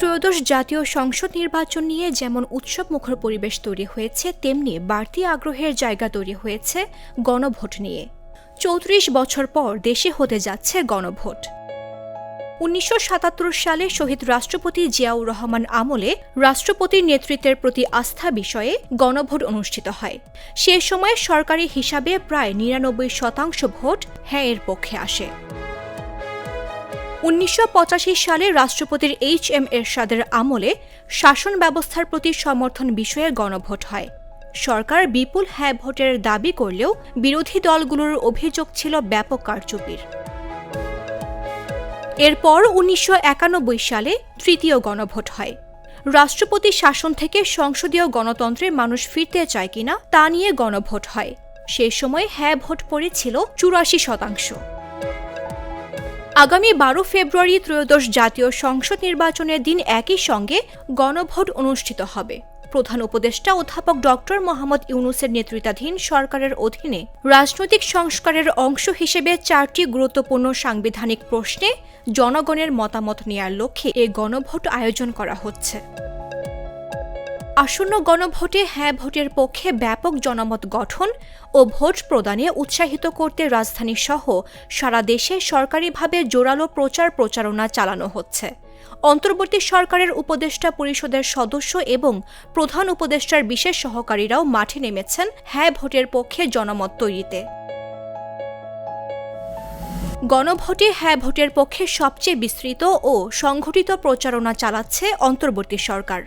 ত্রয়োদশ জাতীয় সংসদ নির্বাচন নিয়ে যেমন উৎসব মুখর পরিবেশ তৈরি হয়েছে, তেমনি বাড়তি আগ্রহের জায়গা তৈরি হয়েছে গণভোট নিয়ে। চৌত্রিশ বছর পর দেশে হতে যাচ্ছে গণভোট। উনিশশো সাতাত্তর সালে শহীদ রাষ্ট্রপতি জিয়াউর রহমান আমলে রাষ্ট্রপতির নেতৃত্বের প্রতি আস্থা বিষয়ে গণভোট অনুষ্ঠিত হয়। সে সময় সরকারি হিসাবে প্রায় নিরানব্বই শতাংশ ভোট হ্যাঁ এর পক্ষে আসে। উনিশশো পঁচাশি সালে রাষ্ট্রপতির এইচ এম এরশাদের আমলে শাসন ব্যবস্থার প্রতি সমর্থন বিষয়ে গণভোট হয়। সরকার বিপুল হ্যাঁ ভোটের দাবি করলেও বিরোধী দলগুলোর অভিযোগ ছিল ব্যাপক কারচুপির। এরপর উনিশশো একানব্বই সালে তৃতীয় গণভোট হয়। রাষ্ট্রপতি শাসন থেকে সংসদীয় গণতন্ত্রে মানুষ ফিরতে চায় কিনা তা নিয়ে গণভোট হয়। সে সময় হ্যাঁ ভোট পড়েছিল চুরাশি শতাংশ। আগামী বারো ফেব্রুয়ারি ত্রয়োদশ জাতীয় সংসদ নির্বাচনের দিন একই সঙ্গে গণভোট অনুষ্ঠিত হবে। প্রধান উপদেষ্টা অধ্যাপক ডক্টর মোহাম্মদ ইউনুসের নেতৃত্বাধীন সরকারের অধীনে রাজনৈতিক সংস্কারের অংশ হিসেবে চারটি গুরুত্বপূর্ণ সাংবিধানিক প্রশ্নে জনগণের মতামত নেয়ার লক্ষ্যে এ গণভোট আয়োজন করা হচ্ছে। আসন্ন গণভোটে হ্যাঁ ভোটের পক্ষে ব্যাপক জনমত গঠন ও ভোট প্রদানে উৎসাহিত করতে রাজধানী সহ সারা দেশে সরকারিভাবে জোরালো প্রচার প্রচারণা চালানো হচ্ছে। অন্তর্বর্তী সরকারের উপদেষ্টা পরিষদের সদস্য এবং প্রধান উপদেষ্টার বিশেষ সহকারীরাও মাঠে নেমেছেন হ্যাঁ ভোটের পক্ষে জনমত তৈরিতে। গণভোটে হ্যাঁ ভোটের পক্ষে সবচেয়ে বিস্তৃত ও সংঘটিত প্রচারণা চালাচ্ছে অন্তর্বর্তী সরকার।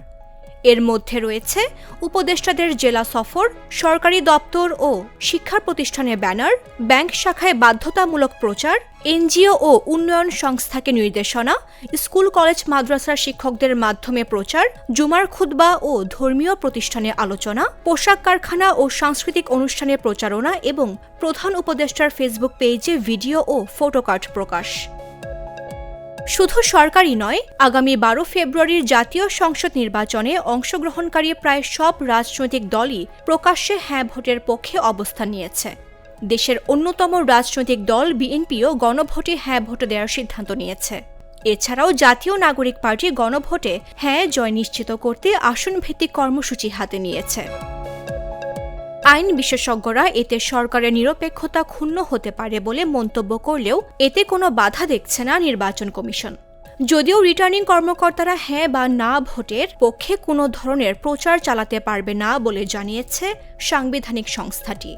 এর মধ্যে রয়েছে উপদেষ্টাদের জেলা সফর, সরকারি দপ্তর ও শিক্ষা প্রতিষ্ঠানের ব্যানার, ব্যাংক শাখায় বাধ্যতামূলক প্রচার, এনজিও ও উন্নয়ন সংস্থাকে নির্দেশনা, স্কুল, কলেজ, মাদ্রাসার শিক্ষকদের মাধ্যমে প্রচার, জুমার খুতবা ও ধর্মীয় প্রতিষ্ঠানে আলোচনা, পোশাক কারখানা ও সাংস্কৃতিক অনুষ্ঠানে প্রচারণা এবং প্রধান উপদেষ্টার ফেসবুক পেজে ভিডিও ও ফটোকার্ড প্রকাশ। শুধু সরকারই নয়, আগামী বারো ফেব্রুয়ারির জাতীয় সংসদ নির্বাচনে অংশগ্রহণকারী প্রায় সব রাজনৈতিক দলই প্রকাশ্যে হ্যাঁ ভোটের পক্ষে অবস্থান নিয়েছে। দেশের অন্যতম রাজনৈতিক দল বিএনপিও গণভোটে হ্যাঁ ভোট দেওয়ার সিদ্ধান্ত নিয়েছে। এছাড়াও জাতীয় নাগরিক পার্টি গণভোটে হ্যাঁ জয় নিশ্চিত করতে আসন ভিত্তিক কর্মসূচি হাতে নিয়েছে। আইন বিশেষজ্ঞরা এতে সরকারের নিরপেক্ষতা ক্ষুণ্ণ হতে পারে বলে মন্তব্য করলেও এতে কোনো বাধা দেখছে না নির্বাচন কমিশন। যদিও রিটার্নিং কর্মকর্তারা হ্যাঁ বা না ভোটের পক্ষে কোনো ধরনের প্রচার চালাতে পারবে না বলে জানিয়েছে সাংবিধানিক সংস্থাটি।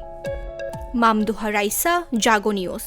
মামদুহা রাইসা, জাগো নিউজ।